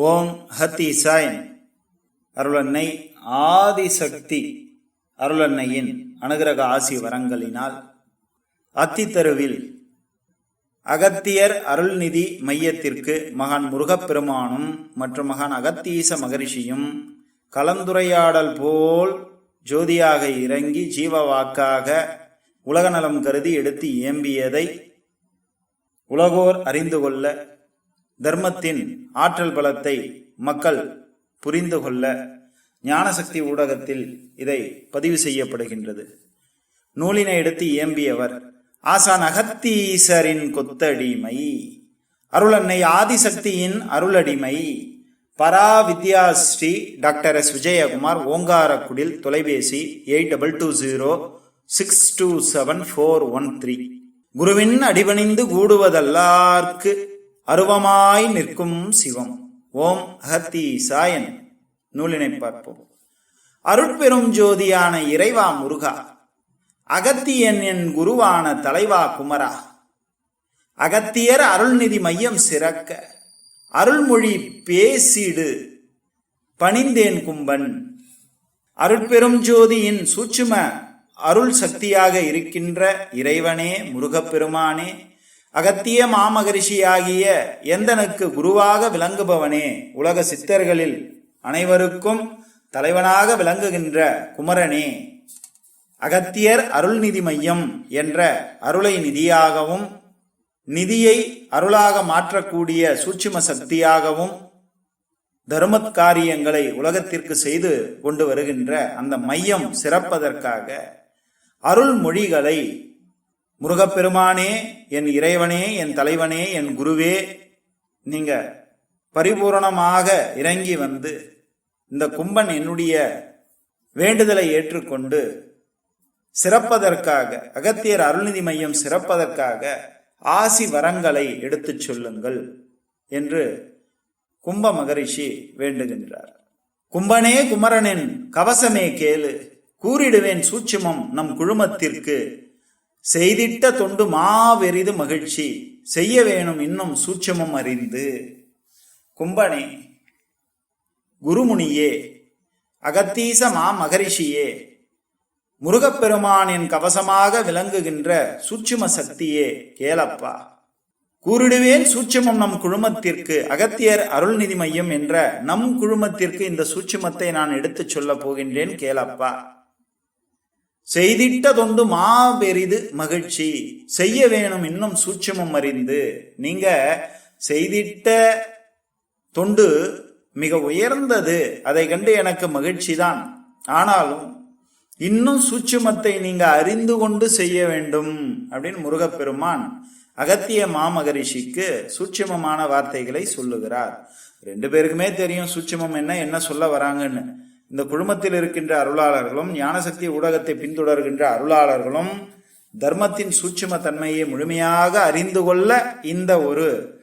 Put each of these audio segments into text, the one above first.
ஓம் ஹத்தி இசாயன் அருளன்னை ஆதிசக்தி அருளன்னையின் அனுகிரக ஆசி வரங்களினால் அத்தித்தருவில் அகத்தியர் அருள்நிதி மையத்திற்கு மகான் முருகப்பெருமானும் மற்றும் மகான் அகத்தீச மகரிஷியும் கலந்துரையாடல் போல் ஜோதியாக இறங்கி ஜீவவாக்காக உலகநலம் கருதி எடுத்து இயம்பியதை உலகோர் அறிந்து கொள்ள தர்மத்தின் ஆற்றல் பலத்தை மக்கள் புரிந்து கொள்ள ஞானசக்தி ஊடகத்தில் இதை பதிவு செய்யப்படுகின்றது. நூலினை எடுத்து இயம்பியவர் ஆசான் அகத்தீசரின் கொத்தடிமை அருளன்னை ஆதிசக்தியின் அருளடிமை பரா வித்யாஸ்ரீ டாக்டர் எஸ். விஜயகுமார் ஓங்காரக்குடில் தொலைபேசி eight double two zero six two seven four one three. குருவின் அடிபணிந்து கூடுவதல்லார்க்கு அருவமாய் நிற்கும் சிவம். ஓம் அகத்தி சாயன். நூலினை பார்ப்போம். அருட்பெரும் ஜோதியான இறைவா முருகா. அகத்தியன் என் குருவான தலைவா குமரா. அகத்தியர் அருள்நிதி மையம் சிறக்க. அருள்மொழி பேசிடு. பணிந்தேன் கும்பன். அருட்பெரும் ஜோதியின் சூட்சும அருள் சக்தியாக இருக்கின்ற இறைவனே முருகப்பெருமானே அகத்திய மாமகரிஷியாகிய எந்தனுக்கு குருவாக விளங்குபவனே? உலக சித்தர்களில் அனைவருக்கும் தலைவனாக விளங்குகின்ற குமரனே. அகத்தியர் அருள்நிதி மையம் என்ற அருளை நிதியாகவும் நிதியை அருளாக மாற்றக்கூடிய சூட்சும சக்தியாகவும் தர்மத்காரியங்களை உலகத்திற்கு செய்து கொண்டு வருகின்ற அந்த மையம் சிறப்பதற்காக அருள்மொழிகளை முருகப்பெருமானே என் இறைவனே என் தலைவனே என் குருவே நீங்க பரிபூரணமாக இறங்கி வந்து இந்த கும்பன் என்னுடைய வேண்டுதலை ஏற்றுக்கொண்டு சிறப்பதற்காக அகத்தியர் அருள்நிதி மையம் சிறப்பதற்காக ஆசி வரங்களை எடுத்துச் சொல்லுங்கள் என்று கும்ப மகரிஷி வேண்டுகின்றார். கும்பனே குமரனின் கவசமே கேளு கூறிடுவேன் சூட்சுமம் நம் குழுமத்திற்கு செய்திட்ட தொண்டு மாவெரிது மகிழ்ச்சி. செய்ய வேணும் இன்னும் சூட்சமம் அறிந்து. கும்பனே குருமுனியே அகத்தீச மா மகரிஷியே முருகப்பெருமானின் கவசமாக விளங்குகின்ற சூட்சும சக்தியே கேளப்பா. கூறிடுவேன் சூட்சுமம் நம் குழுமத்திற்கு அகத்தியர் அருள்நிதி மையம் என்ற நம் குழுமத்திற்கு இந்த சூட்சுமத்தை நான் எடுத்துச் சொல்லப் போகின்றேன் கேளப்பா. செய்திட்ட தொண்டு மாபெரிது மகிழ்ச்சி. செய்ய வேணும் இன்னும் சூட்சமம் அறிந்து. நீங்க செய்திட்ட தொண்டு மிக உயர்ந்தது. அதை கண்டு எனக்கு மகிழ்ச்சி தான் ஆனாலும் இன்னும் சூட்சுமத்தை நீங்க அறிந்து கொண்டு செய்ய வேண்டும் அப்படின்னு முருகப்பெருமான் அகத்திய மாமகரிஷிக்கு சூட்சமமான வார்த்தைகளை சொல்லுகிறார். ரெண்டு பேருக்குமே தெரியும் சூட்சமம் என்ன என்ன சொல்ல வராங்கன்னு. இந்த குழுமத்தில் இருக்கின்ற அருளாளர்களும் ஞானசக்தி ஊடகத்தை பின்தொடர்கின்ற அருளாளர்களும் தர்மத்தின் சூட்சும தன்மையை முழுமையாக அறிந்து கொள்ள இந்த ஒரு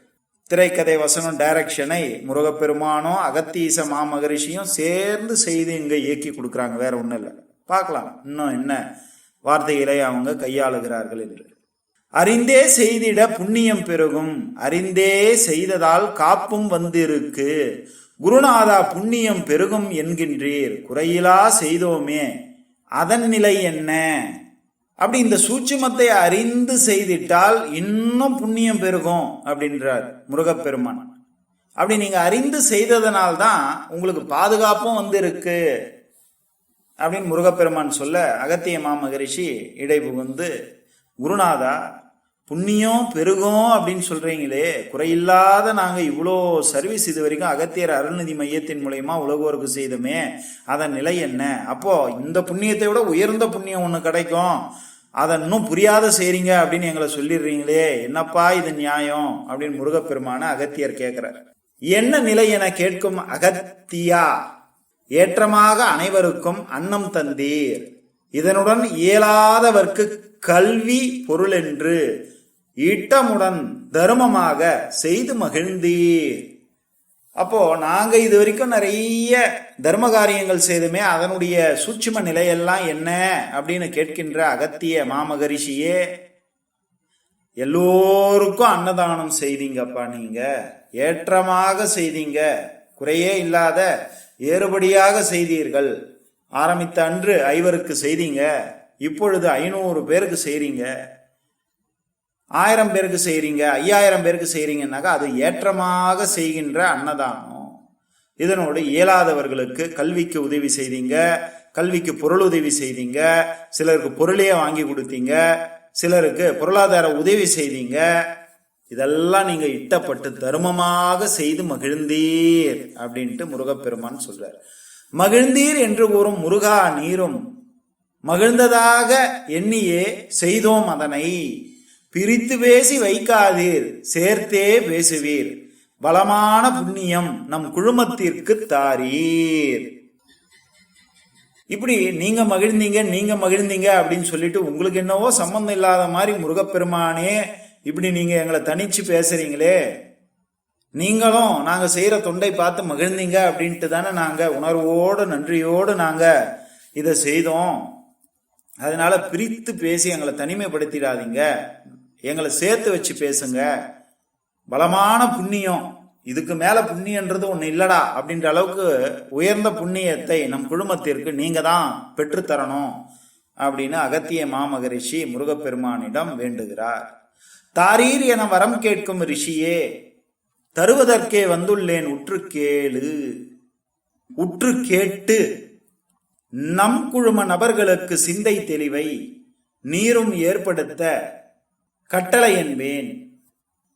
திரைக்கதை வசனம் டைரக்ஷனை முருகப்பெருமானோ அகத்தீச மாமகரிஷியும் சேர்ந்து செய்து இங்க இயக்கி கொடுக்குறாங்க. வேற ஒன்றும் இல்லை. பார்க்கலாம். இன்னும் என்ன வார்த்தைகளை அவங்க கையாளுகிறார்கள் என்று. அறிந்தே செய்திட புண்ணியம் பெருகும். அறிந்தே செய்ததால் காப்பும் வந்திருக்கு. குருநாதா புண்ணியம் பெருகும் என்கின்றீர். குறையிலா செய்தோமே அதன் நிலை என்ன? அப்படி இந்த சூட்சுமத்தை அறிந்து செய்திட்டால் இன்னும் புண்ணியம் பெருகும் அப்படின்றார் முருகப்பெருமான். அப்படி நீங்க அறிந்து செய்ததனால்தான் உங்களுக்கு பாதுகாப்பும் வந்திருக்கு அப்படின்னு முருகப்பெருமான் சொல்ல அகத்திய மாமகரிஷி இடை புகுந்து குருநாதா புண்ணியம் பெருகும் அப்படின்னு சொல்றீங்களே குறையில்லாத நாங்க இவ்வளோ சர்வீஸ் இது வரைக்கும் அகத்தியர் அருள்நிதி மையத்தின் மூலயமா உலகோருக்கு செய்தோமே அதன் நிலை என்ன? அப்போ இந்த புண்ணியத்தை விட உயர்ந்த புண்ணியம் ஒன்று கிடைக்கும். அதை இன்னும் புரியாத செய்றீங்க அப்படின்னு எங்களை சொல்லிடுறீங்களே என்னப்பா இது நியாயம்? அப்படின்னு முருகப்பெருமான அகத்தியர் கேட்கிறார் என்ன நிலை என கேட்கும் அகத்தியா? ஏற்றமாக அனைவருக்கும் அன்னம் தந்தீர். இதனுடன் இயலாதவர்க்கு கல்வி பொருள் என்று ஈட்டமுடன் தர்மமாக செய்து மகிழ்ந்தீர். அப்போ நாங்க இது வரைக்கும் நிறைய தர்ம காரியங்கள் செய்துமே அதனுடைய சூட்சும நிலையெல்லாம் என்ன அப்படின்னு கேட்கின்ற அகத்திய மாமகரிஷியே எல்லோருக்கும் அன்னதானம் செய்தீங்கப்பா நீங்க. ஏற்றமாக செய்தீங்க. குறையே இல்லாத ஏறுபடியாக செய்தீர்கள். ஆரம்பித்த அன்று ஐவருக்கு செய்தீங்க. இப்பொழுது ஐநூறு பேருக்கு செய்றீங்க ஆயிரம் பேருக்கு செய்கிறீங்க ஐயாயிரம் பேருக்கு செய்கிறீங்கன்னாக்கா அது ஏற்றமாக செய்கின்ற அன்னதானம். இதனோடு இயலாதவர்களுக்கு கல்விக்கு உதவி செய்தீங்க கல்விக்கு பொருள் உதவி செய்தீங்க சிலருக்கு பொருளையே வாங்கி கொடுத்தீங்க சிலருக்கு பொருளாதார உதவி செய்தீங்க. இதெல்லாம் நீங்க இட்டப்பட்டு தருமமாக செய்து மகிழ்ந்தீர் அப்படின்ட்டு முருகப்பெருமான் சொல்றார். மகிழ்ந்தீர் என்று கூறும் முருகா நீரும் மகிழ்ந்ததாக எண்ணியே செய்தோம் அதனை. பிரித்து பேசி வைக்காதீர் சேர்த்தே பேசுவீர். பலமான புண்ணியம் நம் குழுமத்திற்கு தாரீர். இப்படி நீங்க மகிழ்ந்தீங்க நீங்க மகிழ்ந்தீங்க அப்படின்னு சொல்லிட்டு உங்களுக்கு என்னவோ சம்பந்தம் இல்லாத மாதிரி முருகப்பெருமானே இப்படி நீங்க எங்களை தனிச்சு பேசுறீங்களே. நீங்களும் நாங்க செய்யற தொண்டை பார்த்து மகிழ்ந்தீங்க அப்படின்ட்டு தானே நாங்க உணர்வோடு நன்றியோடு நாங்க இதை செய்தோம். அதனால பிரித்து பேசி எங்களை தனிமைப்படுத்திடாதீங்க. எங்களை சேர்த்து வச்சு பேசுங்க. பலமான புண்ணியம். இதுக்கு மேல புண்ணியன்றது ஒண்ணு இல்லடா அப்படின்ற அளவுக்கு உயர்ந்த புண்ணியத்தை நம் குழுமத்திற்கு நீங்க தான் பெற்றுத்தரணும் அப்படின்னு அகத்திய மாமகரிஷி முருகப்பெருமானிடம் வேண்டுகிறார். தாரீர் என வரம் கேட்கும் ரிஷியே தருவதற்கே வந்துள்ளேன் உற்று கேளு. உற்று கேட்டு நம் குழும நபர்களுக்கு சிந்தை தெளிவை நீரும் ஏற்படுத்த கட்டளை என்பேன்.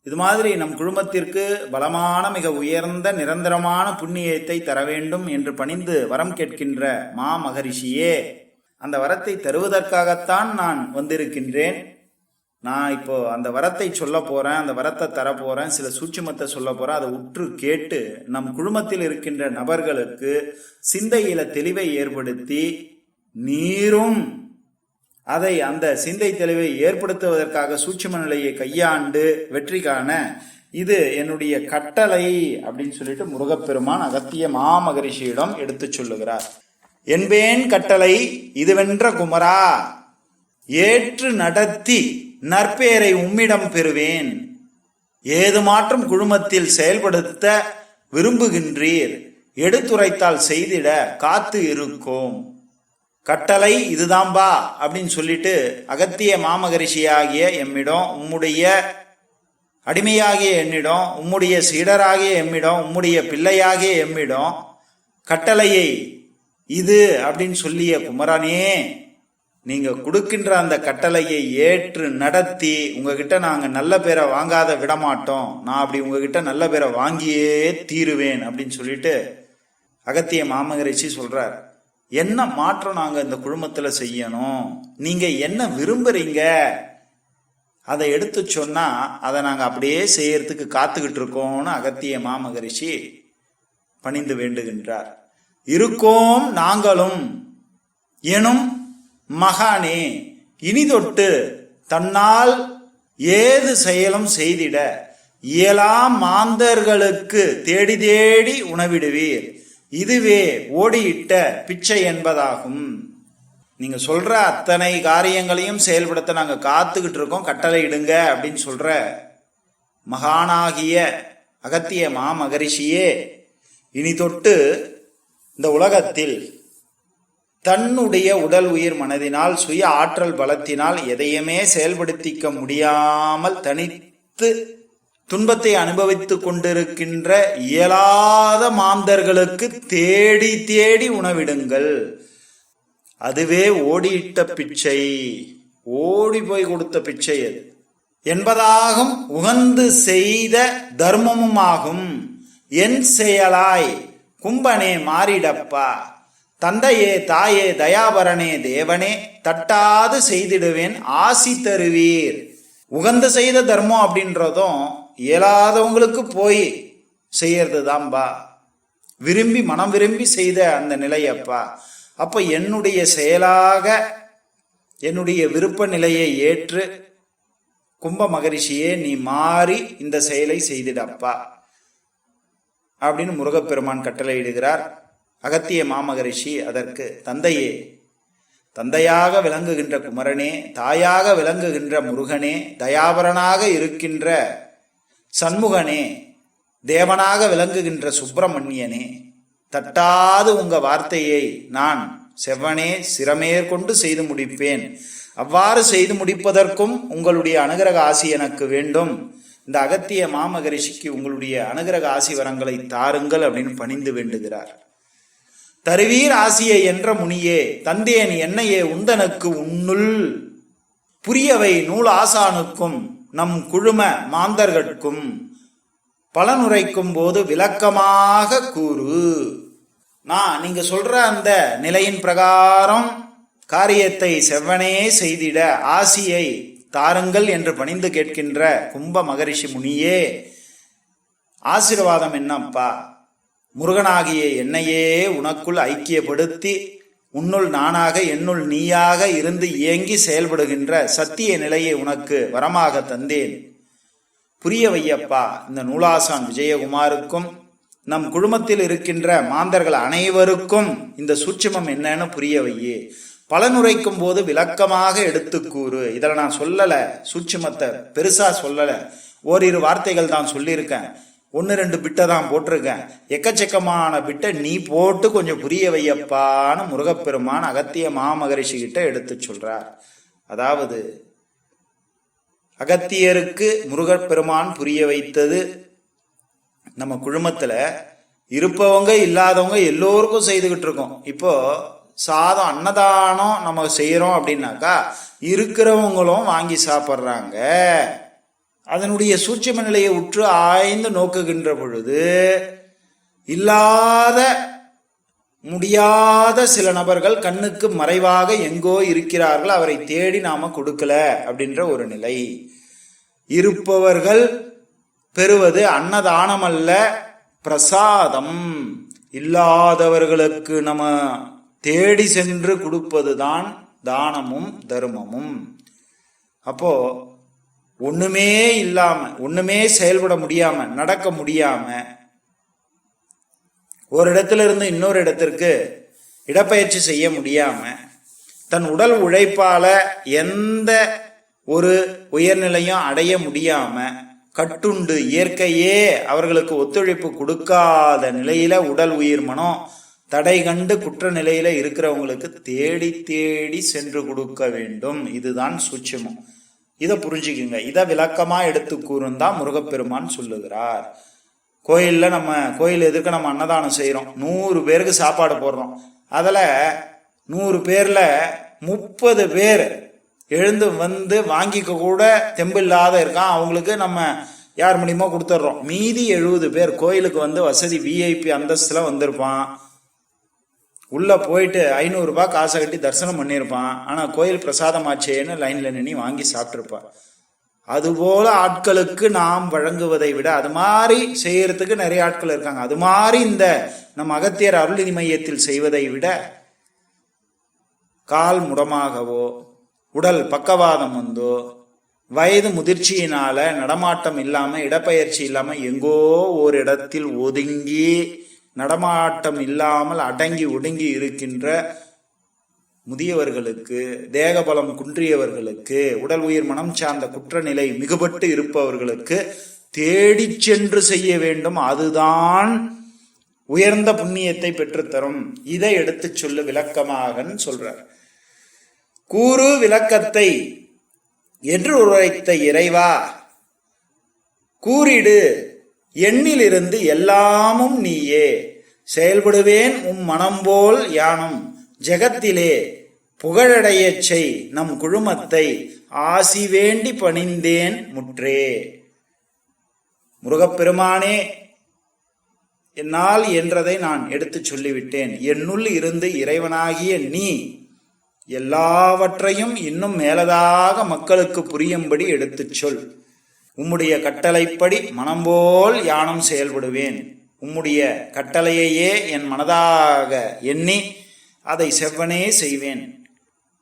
இது மாதிரி நம் குழுமத்திற்கு பலமான மிக உயர்ந்த நிரந்தரமான புண்ணியத்தை தர வேண்டும் என்று பணிந்து வரம் கேட்கின்ற மா மகரிஷியே அந்த வரத்தை தருவதற்காகத்தான் நான் வந்திருக்கின்றேன். நான் இப்போ அந்த வரத்தை சொல்ல போறேன் அந்த வரத்தை தர போறேன் சில சூட்சுமத்தை சொல்ல போறேன் அதை உற்று கேட்டு நம் குழுமத்தில் இருக்கின்ற நபர்களுக்கு சிந்தையில தெளிவை ஏற்படுத்தி நீரும் அதை அந்த சிந்தை தெளிவை ஏற்படுத்துவதற்காக சூட்சும நிலையை கையாண்டு வெற்றி காண இது என்னுடைய கட்டளை அப்படின்னு சொல்லிட்டு முருகப்பெருமான் அகத்திய மாமகரிஷியிடம் எடுத்து சொல்லுகிறார். என்பேன் கட்டளை இதுவென்ற குமரா ஏற்று நடத்தி நற்பெயரை உம்மிடம் பெறுவேன். ஏது மாற்றம் குழுமத்தில் செயல்படுத்த விரும்புகின்றீர்? எடுத்துரைத்தால் செய்திட காத்து இருக்கோம். கட்டளை இதுதான்பா அப்படின்னு சொல்லிட்டு அகத்திய மாமகரிஷியாகிய எம்மிடம் உம்முடைய அடிமையாகிய என்னிடம் உம்முடைய சீடராகிய எம்மிடம் உம்முடைய பிள்ளையாகிய எம்மிடம் கட்டளையை இது அப்படின்னு சொல்லிய குமரனே நீங்க கொடுக்கின்ற அந்த கட்டளையை ஏற்று நடத்தி உங்ககிட்ட நாங்க நல்ல பேரை வாங்காத விடமாட்டோம். நான் அப்படி உங்ககிட்ட நல்ல பேரை வாங்கியே தீருவேன் அப்படின்னு சொல்லிட்டு அகத்திய மாமகரிஷி சொல்றாரு. என்ன மாற்றம் நாங்கள் இந்த குழுமத்தில் செய்யணும்? நீங்கள் என்ன விரும்புகிறீங்க அதை எடுத்து சொன்னால் அதை நாங்கள் அப்படியே செய்யறதுக்கு காத்துக்கிட்டு இருக்கோம்னு அகத்திய மாமகரிஷி பணிந்து வேண்டுகின்றார். இருக்கோம் நாங்களும். எனும் மகானே இனிதொட்டு தன்னால் ஏது செயலும் செய்திட இயலா மாந்தர்களுக்கு தேடி தேடி உணவிடுவீர். இதுவே ஓடியிட்ட பிச்சை என்பதாகும். நீங்க சொல்ற அத்தனை காரியங்களையும் செயல்படுத்த நாங்க காத்துக்கிட்டு இருக்கோம். கட்டளை இடுங்க அப்படின்னு சொல்ற மகானாகிய அகத்திய மாமகரிஷியே இனி தொட்டு இந்த உலகத்தில் தன்னுடைய உடல் உயிர் மனதினால் சுய ஆற்றல் பலத்தினால் எதையுமே செயல்படுத்திக்க முடியாமல் தனித்து துன்பத்தை அனுபவித்துக் கொண்டிருக்கின்ற இயலாத மாந்தர்களுக்கு தேடி தேடி உணவிடுங்கள். அதுவே ஓடியிட்ட பிச்சை. ஓடி போய் கொடுத்த பிச்சை அது. என்பதாகும் உகந்து செய்த தர்மமுமாகும். என் செயலாய் கும்பனே மாறிடப்பா. தந்தையே தாயே தயாபரனே தேவனே தட்டாது செய்திடுவேன் ஆசி தருவீர். உகந்து செய்த தர்மம் அப்படின்றதும் இயலாதவங்களுக்கு போய் செய்யறது தான்பா விரும்பி மனம் விரும்பி செய்த அந்த நிலையப்பா. அப்ப என்னுடைய செயலாக என்னுடைய விருப்ப நிலையை ஏற்று கும்ப மகரிஷியே நீ மாறி இந்த செயலை செய்திடப்பா. அப்படின்னு முருகப்பெருமான் கட்டளையிடுகிறார் அகத்திய மாமகரிஷி அதற்கு தந்தையே தந்தையாக விளங்குகின்ற குமரனே தாயாக விளங்குகின்ற முருகனே தயாபரனாக இருக்கின்ற சண்முகனே தேவனாக விளங்குகின்ற சுப்பிரமணியனே தட்டாது உங்க வார்த்தையை நான் செவ்வனே சிரமேற்கொண்டு செய்து முடிப்பேன். அவ்வாறு செய்து முடிப்பதற்கும் உங்களுடைய அனுகிரக ஆசி எனக்கு வேண்டும். இந்த அகத்திய மாமகரிஷிக்கு உங்களுடைய அனுகிரக ஆசி வரங்களை தாருங்கள் அப்படின்னு பணிந்து வேண்டுகிறார். தருவீர் ஆசியை என்ற முனியே தந்தேன் என்னையே உந்தனுக்கு உன்னுள் புரியவை நூல் ஆசானுக்கும் நம் குழும மாந்தர்கட்கும் பலனுரைக்கும் போது விளக்கமாக கூறு. நான் நீங்க சொல்ற அந்த நிலையின் பிரகாரம் காரியத்தை செவ்வனே செய்திட ஆசியை தாருங்கள் என்று பணிந்து கேட்கின்ற கும்ப மகரிஷி முனியே ஆசீர்வாதம் என்னப்பா? முருகனாகிய என்னையே உனக்குள் ஐக்கியப்படுத்தி உன்னுள் நானாக என்னுள் நீயாக இருந்து இயங்கி செயல்படுகின்ற சத்திய நிலையை உனக்கு வரமாக தந்தேன். புரிய வையப்பா இந்த நூலாசான் விஜயகுமாருக்கும் நம் குழுமத்தில் இருக்கின்ற மாந்தர்கள் அனைவருக்கும் இந்த சூட்சமம் என்னன்னு புரிய வையே. பலனுரைக்கும் போது விளக்கமாக எடுத்து கூறு. இதில் நான் சொல்லலை சூட்சமத்தை பெருசாக சொல்லலை. ஓரிரு வார்த்தைகள் தான் சொல்லியிருக்கேன். ஒன்று ரெண்டு பிட்டை தான் போட்டிருக்கேன். எக்கச்சக்கமான பிட்டை நீ போட்டு கொஞ்சம் புரிய வையப்பான்னு முருகப்பெருமான் அகத்திய மாமகரிஷி கிட்ட எடுத்து சொல்றார். அதாவது அகத்தியருக்கு முருகப்பெருமான் புரிய வைத்தது நம்ம குழுமத்தில் இருப்பவங்க இல்லாதவங்க எல்லோருக்கும் செய்துகிட்டு இருக்கோம். இப்போ சாதம் அன்னதானம் நம்ம செய்கிறோம் அப்படின்னாக்கா இருக்கிறவங்களும் வாங்கி சாப்பிட்றாங்க. அதனுடைய சூட்சம நிலையை உற்று ஆய்ந்து நோக்குகின்ற பொழுது இல்லாத முடியாத சில நபர்கள் கண்ணுக்கு மறைவாக எங்கோ இருக்கிறார்கள் அவரை தேடி நாம கொடுக்கல அப்படின்ற ஒரு நிலை. இருப்பவர்கள் பெறுவது அன்னதானம் அல்ல பிரசாதம். இல்லாதவர்களுக்கு நம்ம தேடி சென்று கொடுப்பதுதான் தானமும் தர்மமும். அப்போ ஒண்ணுமே இல்லாம ஒண்ணுமே செயல்பட முடியாம நடக்க முடியாம ஒரு இடத்துல இருந்து இன்னொரு இடத்திற்கு இடப்பெயர்ச்சி செய்ய முடியாம தன் உடல் உழைப்பால எந்த ஒரு உயர்நிலையும் அடைய முடியாம கட்டுண்டு இயற்கையே அவர்களுக்கு ஒத்துழைப்பு கொடுக்காத நிலையில உடல் உயிர் மனம் தடை கண்டு குற்ற நிலையில இருக்கிறவங்களுக்கு தேடி தேடி சென்று கொடுக்க வேண்டும். இதுதான் சுட்சமம். இதை புரிஞ்சுக்குங்க. இதை விளக்கமாக எடுத்து கூறுந்தான் முருகப்பெருமான் சொல்லுகிறார். கோயிலில் நம்ம கோயில் எதுக்கு நம்ம அன்னதானம் செய்கிறோம் நூறு பேருக்கு சாப்பாடு போடுறோம். அதில் நூறு பேரில் முப்பது பேர் எழுந்து வந்து வாங்கிக்க கூட தெம்பு இல்லாத இருக்கான். அவங்களுக்கு நம்ம யார் மூலியமோ கொடுத்துட்றோம் மீதி எழுபது பேர் கோயிலுக்கு வந்து வசதி விஐபி அந்தஸ்தில் வந்திருப்பான். உள்ள போயிட்டு ஐநூறுரூபா காசை கட்டி தரிசனம் பண்ணியிருப்பான். ஆனால் கோயில் பிரசாதமாச்சேன்னு லைனில் நின்று வாங்கி சாப்பிட்ருப்பான் அதுபோல ஆட்களுக்கு நாம் வழங்குவதை விட அது மாதிரி செய்யறதுக்கு நிறைய ஆட்கள் இருக்காங்க. அது மாதிரி இந்த நம் அகத்தியர் அருள்நிதி மையத்தில் செய்வதை விட கால் முடமாகவோ உடல் பக்கவாதம் வந்தோ வயது முதிர்ச்சியினால நடமாட்டம் இல்லாம இடப்பெயர்ச்சி இல்லாம எங்கோ ஒரு இடத்தில் ஒதுங்கி நடமாட்டம் இல்லாமல் அடங்கி ஒடுங்கி இருக்கின்ற முதியவர்களுக்கு தேகபலம் குன்றியவர்களுக்கு உடல் உயிர் மனம் சார்ந்த குற்றநிலை மிகுபட்டு இருப்பவர்களுக்கு தேடி சென்று செய்ய வேண்டும். அதுதான் உயர்ந்த புண்ணியத்தை பெற்றுத்தரும். இதை எடுத்து சொல்லு விளக்கமாகன்னு சொல்றார். கூறு விளக்கத்தை என்று உரைத்த இறைவா கூறிடு எண்ணிலிருந்து எல்லாமும் நீயே. செயல்படுவேன் உம் மனம்போல் யானும். ஜெகத்திலே புகழடையச் செய் நம் குழுமத்தை. ஆசி வேண்டி பணிந்தேன் முற்றே. முருகப்பெருமானே என்னால் என்றதை நான் எடுத்துச் சொல்லிவிட்டேன். என்னுள் இருந்து இறைவனாகிய நீ எல்லாவற்றையும் இன்னும் மேலதாக மக்களுக்கு புரியும்படி எடுத்துச் சொல். உம்முடைய கட்டளைப்படி மனம்போல் யானம் செயல்படுவேன். உம்முடைய கட்டளையையே என் மனதாக எண்ணி அதை செவ்வனே செய்வேன்.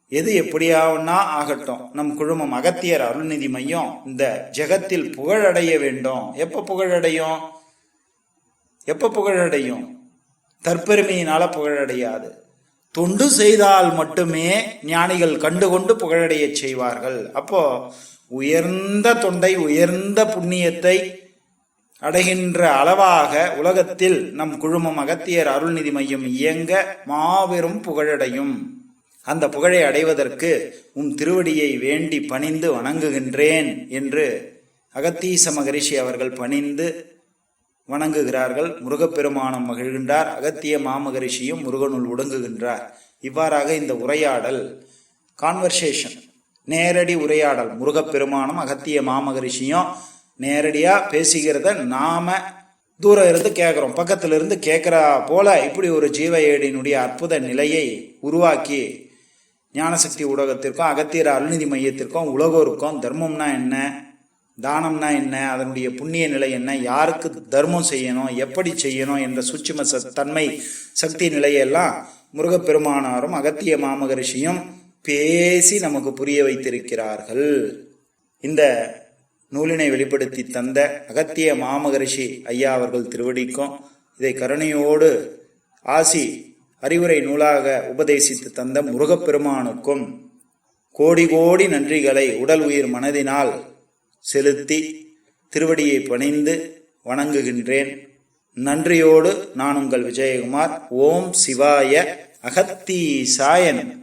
எது எப்படியாவனா ஆகட்டும். நம் குழுமம் அகத்தியர் அருள்நிதி மையம். இந்த ஜெகத்தில் புகழடைய வேண்டும். எப்ப புகழடையும்? எப்ப புகழடையும்? தற்பெருமையினால புகழடையாது. தொண்டு செய்தால் மட்டுமே ஞானிகள் கண்டுகொண்டு புகழடைய செய்வார்கள். அப்போ உயர்ந்த தொண்டை உயர்ந்த புண்ணியத்தை அடைகின்ற அளவாக உலகத்தில் நம் குழுமம் அகத்தியர் அருள்நிதி மையம் இயங்க மாபெரும் புகழடையும். அந்த புகழை அடைவதற்கு உம் திருவடியை வேண்டி பணிந்து வணங்குகின்றேன் என்று அகத்தீச மகரிஷி அவர்கள் பணிந்து வணங்குகிறார்கள். முருகப்பெருமானம் மகிழ்கின்றார். அகத்திய மாமகரிஷியும் முருகனுள் ஒடுங்குகின்றார். இவ்வாறாக இந்த உரையாடல் கான்வர்சேஷன் நேரடி உரையாடல். முருகப்பெருமானும் அகத்திய மாமகரிஷியும் நேரடியாக பேசுகிறத நாம தூரம் இருந்து கேட்குறோம் பக்கத்துல இருந்து கேட்குறா போல இப்படி ஒரு ஜீவ ஏடினுடைய அற்புத நிலையை உருவாக்கி ஞானசக்தி ஊடகத்திற்கும் அகத்தியர் அருள்நிதி மையத்திற்கும் உலகோருக்கும் தர்மம்னா என்ன? தானம்னா என்ன? அதனுடைய புண்ணிய நிலை என்ன? யாருக்கு தர்மம் செய்யணும்? எப்படி செய்யணும்? என்ற சூட்சும ச- தன்மை சக்தி நிலையெல்லாம் முருகப்பெருமானாரும் அகத்திய மாமகரிஷியும் பேசி நமக்கு புரிய வைத்திருக்கிறார்கள். இந்த நூலினை வெளிப்படுத்தி தந்த அகத்திய மாமகரிஷி ஐயா அவர்கள் திருவடிக்கும் இதை கருணையோடு ஆசி அறிவுரை நூலாக உபதேசித்து தந்த முருகப்பெருமானுக்கும் கோடி கோடி நன்றிகளை உடல் உயிர் மனதினால் செலுத்தி திருவடியை பணிந்து வணங்குகின்றேன். நன்றியோடு நான் உங்கள் விஜயகுமார். ஓம் சிவாய அகத்தீசாயன்